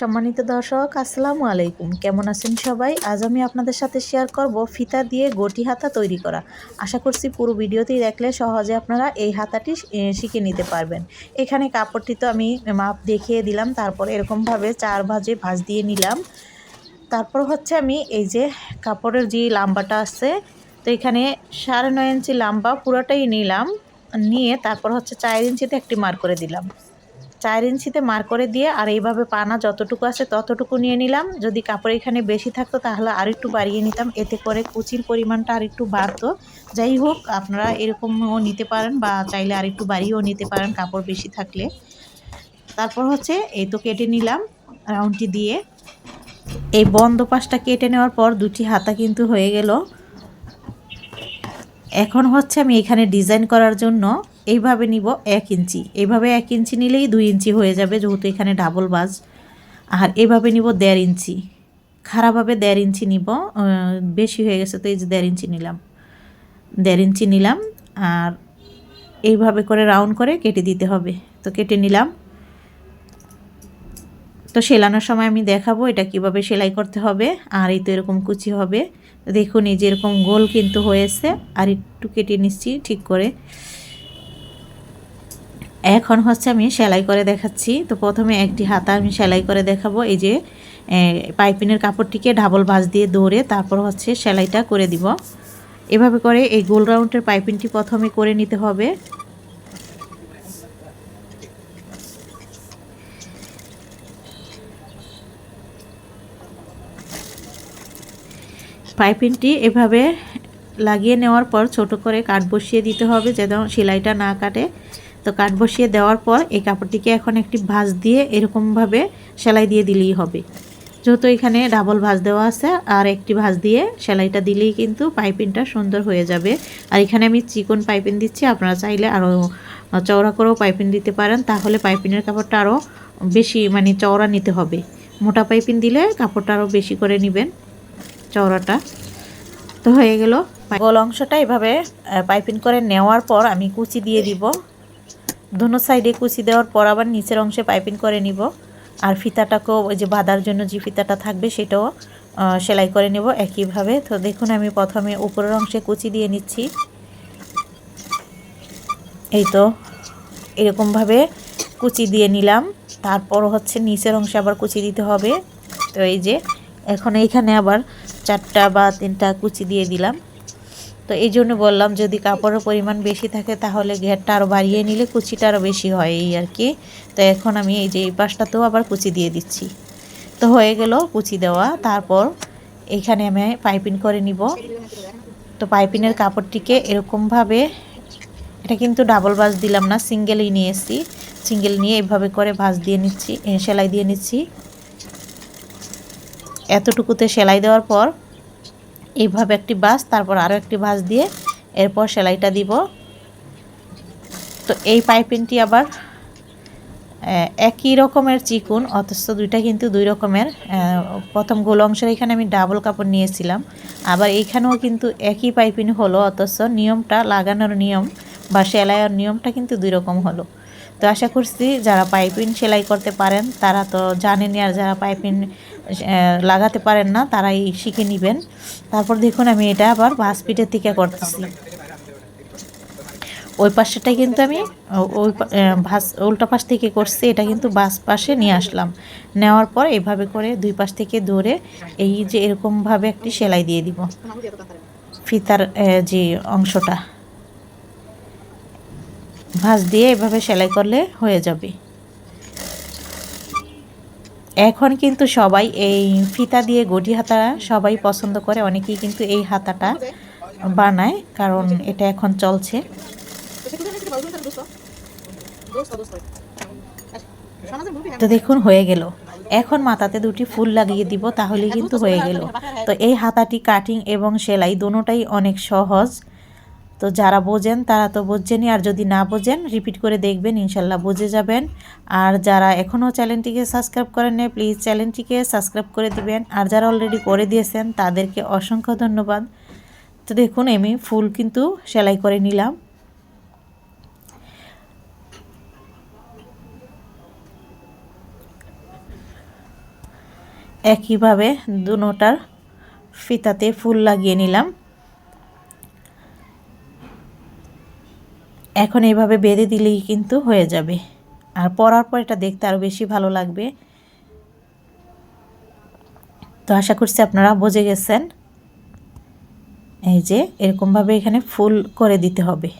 সম্মানিত দর্শক, আসসালামু আলাইকুম। কেমন আছেন সবাই? আজ আমি আপনাদের সাথে শেয়ার করব ফিতা দিয়ে গটি হাতা তৈরি করা। আশা করছি পুরো ভিডিওতেই দেখলে সহজে আপনারা এই হাতাটি শিখে নিতে পারবেন। এখানে কাপড়টি তো আমি মাপ দেখিয়ে দিলাম, তারপর এরকমভাবে চার ভাজে ভাজ দিয়ে নিলাম। তারপর হচ্ছে আমি এই যে কাপড়ের যে লাম্বাটা আছে, তো এখানে সাড়ে নয় ইঞ্চি লাম্বা পুরোটাই নিলাম। নিয়ে তারপর হচ্ছে চার ইঞ্চিতে একটি মার করে দিলাম। চার ইঞ্চিতে মার করে দিয়ে আর এইভাবে পানা যতটুকু আছে ততটুকু নিয়ে নিলাম। যদি কাপড় এখানে বেশি থাকতো তাহলে আর একটু বাড়িয়ে নিতাম। এতে করে কুচির পরিমাণটা আর একটু বাড়তো। যাই হোক, আপনারা এরকমও নিতে পারেন বা চাইলে আর একটু বাড়িয়েও নিতে পারেন কাপড় বেশি থাকলে। তারপর হচ্ছে এই তো কেটে নিলাম রাউন্ডটি দিয়ে। এই বন্ধ পাশটা কেটে নেওয়ার পর দুটি হাতা কিন্তু হয়ে গেল। এখন হচ্ছে আমি এখানে ডিজাইন করার জন্য এইভাবে নিব এক ইঞ্চি। এইভাবে এক ইঞ্চি নিলেই দুই ইঞ্চি হয়ে যাবে, যেহেতু এখানে ডাবল বাজ। আর এভাবে নিব দেড় ইঞ্চি। খারাপভাবে দেড় ইঞ্চি নিব বেশি হয়ে গেছে তো এই যে দেড় ইঞ্চি নিলাম। দেড় ইঞ্চি নিলাম, আর এইভাবে করে রাউন্ড করে কেটে দিতে হবে। তো কেটে নিলাম। তো সেলানোর সময় আমি দেখাবো এটা কীভাবে সেলাই করতে হবে, আর এই তো এরকম কুচি হবে। দেখুন, এই যে এরকম গোল কিন্তু হয়েছে, আর একটু কেটে নিচ্ছি ঠিক করে। এখন হচ্ছে আমি সেলাই করে দেখাচ্ছি। তো প্রথমে একটি হাতা আমি সেলাই করে দেখাবো। এই যে পাইপিনের কাপড়টিকে ডাবল ভাঁজ দিয়ে দৌড়ে তারপর হচ্ছে সেলাইটা করে দিব। এভাবে করে এই গোল রাউন্ডের পাইপিনটি প্রথমে করে নিতে হবে। পাইপিনটি এভাবে লাগিয়ে নেওয়ার পর ছোট করে কাঠ বসিয়ে দিতে হবে যেন সেলাইটা না কাটে। তো কাঠ বসিয়ে দেওয়ার পর এই কাপড়টিকে এখন একটি ভাঁজ দিয়ে এরকমভাবে সেলাই দিয়ে দিলেই হবে। যেহেতু এখানে ডাবল ভাঁজ দেওয়া আছে, আর একটি ভাঁজ দিয়ে সেলাইটা দিলেই কিন্তু পাইপিংটা সুন্দর হয়ে যাবে। আর এখানে আমি চিকন পাইপিং দিচ্ছি, আপনারা চাইলে আরও চওড়া করেও পাইপিং দিতে পারেন। তাহলে পাইপিংয়ের কাপড়টা আরও বেশি মানে চওড়া নিতে হবে। মোটা পাইপিং দিলে কাপড়টা আরও বেশি করে নেবেন। চওড়াটা। তো হয়ে গেল গোল অংশটা এভাবে পাইপিং করে নেওয়ার পর আমি কুচি দিয়ে দিব। দোনো সাইডে কুচি দেওয়ার পর আবার নিচের অংশে পাইপিং করে নিব। আর ফিতাটাকেও ওই যে বাঁধার জন্য যে ফিতাটা থাকবে সেটাও সেলাই করে নেব একইভাবে। তো দেখুন আমি প্রথমে উপরের অংশে কুচি দিয়ে নিচ্ছি। এই তো, এরকমভাবে কুচি দিয়ে নিলাম। তারপর হচ্ছে নিচের অংশে আবার কুচি দিতে হবে। তো এই যে, এখন এইখানে আবার চারটা বা তিনটা কুচি দিয়ে দিলাম। তো এই জন্য বললাম, যদি কাপড়ের পরিমাণ বেশি থাকে তাহলে ঘেরটা আরও বাড়িয়ে নিলে কুচিটা আরও বেশি হয় এই আর কি। তো এখন আমি এই যে এই পাশটাতেও আবার কুচি দিয়ে দিচ্ছি। তো হয়ে গেল কুচি দেওয়া। তারপর এইখানে আমি পাইপিং করে নিব। তো পাইপিনের কাপড়টিকে এরকমভাবে, এটা কিন্তু ডাবল বাস দিলাম না, সিঙ্গেলই নিয়ে এসেছি সিঙ্গেল নিয়ে এইভাবে করে ভাঁজ দিয়ে নিচ্ছি সেলাই দিয়ে নিচ্ছি। এতটুকুতে সেলাই দেওয়ার পর এইভাবে একটি বাস, তারপর আরও একটি ভাঁজ দিয়ে এরপর সেলাইটা দিব। তো এই পাইপিংটি আবার একই রকমের চিকুন, অথচ দুইটা কিন্তু দুই রকমের। প্রথম গোল অংশের এখানে আমি ডাবল কাপড় নিয়েছিলাম। আবার এইখানেও কিন্তু একই পাইপিং হলো, অথচ নিয়মটা, লাগানোর নিয়ম বা সেলাইয়ের নিয়মটা কিন্তু দুই রকম হলো। তো আশা করছি যারা পাইপিং সেলাই করতে পারেন, তারা তো জানেনই, আর যারা পাইপিং লাগাতে পারেন না, তারাই শিখে নেবেন। তারপর দেখুন, আমি এটা আবার বাস পিঠের থেকে করতেছি। ওই পাশেটা কিন্তু আমি, ওই ভাস উল্টা পাশ থেকে করছি, এটা কিন্তু বাস পাশে নিয়ে আসলাম। নেওয়ার পর এভাবে করে দুই পাশ থেকে ধরে এই যে এরকমভাবে একটি সেলাই দিয়ে দিব। ফিতার যে অংশটা। ভাঁজ দিয়ে এভাবে সেলাই করলে হয়ে যাবে। এখন কিন্তু সবাই এই ফিতা দিয়ে গটি হাতা সবাই পছন্দ করে। অনেকেই কিন্তু এই হাতাটা বানায়, কারণ এটা এখন চলছে। তো দেখুন, হয়ে গেল। এখন মাথাতে দুটি ফুল লাগিয়ে দিব তাহলে কিন্তু হয়ে গেল। তো এই হাতাটি কাটিং এবং সেলাই, দুটোটাই অনেক সহজ। তো যারা বোঝেন, তারা তো বোঝেনি আর যদি না বোঝেন রিপিট করে দেখবেন, ইনশাল্লাহ বুঝে যাবেন। আর যারা এখনও চ্যানেলটিকে সাবস্ক্রাইব করেন নেই প্লিজ চ্যানেলটিকে সাবস্ক্রাইব করে দিবেন। আর যারা অলরেডি করে দিয়েছেন, তাদেরকে অসংখ্য ধন্যবাদ। তো দেখুন, আমি ফুল কিন্তু সেলাই করে নিলাম। একইভাবে দুনোটার ফিতাতে ফুল লাগিয়ে নিলাম। এখন এইভাবে বেঁধে দিলেই কিন্তু হয়ে যাবে। আর পরার পর এটা দেখতে আরও বেশি ভালো লাগবে। তো আশা করছি আপনারা বুঝে গেছেন। এই যে এরকমভাবে এখানে ফুল করে দিতে হবে।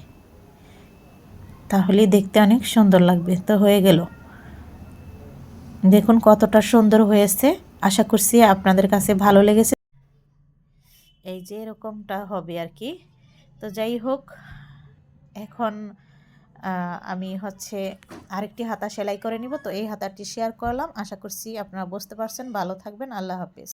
তাহলেই দেখতে অনেক সুন্দর লাগবে। তো হয়ে গেল। দেখুন কতটা সুন্দর হয়েছে। আশা করছি আপনাদের কাছে ভালো লেগেছে। এই যে এরকমটা হবে আর কি। তো যাই হোক এখন আমি হচ্ছে আরেকটি হাতা সেলাই করে নিব। তো এই হাতাটি শেয়ার করলাম। আশা করছি আপনারা বুঝতে পারছেন। ভালো থাকবেন। আল্লাহ হাফিজ।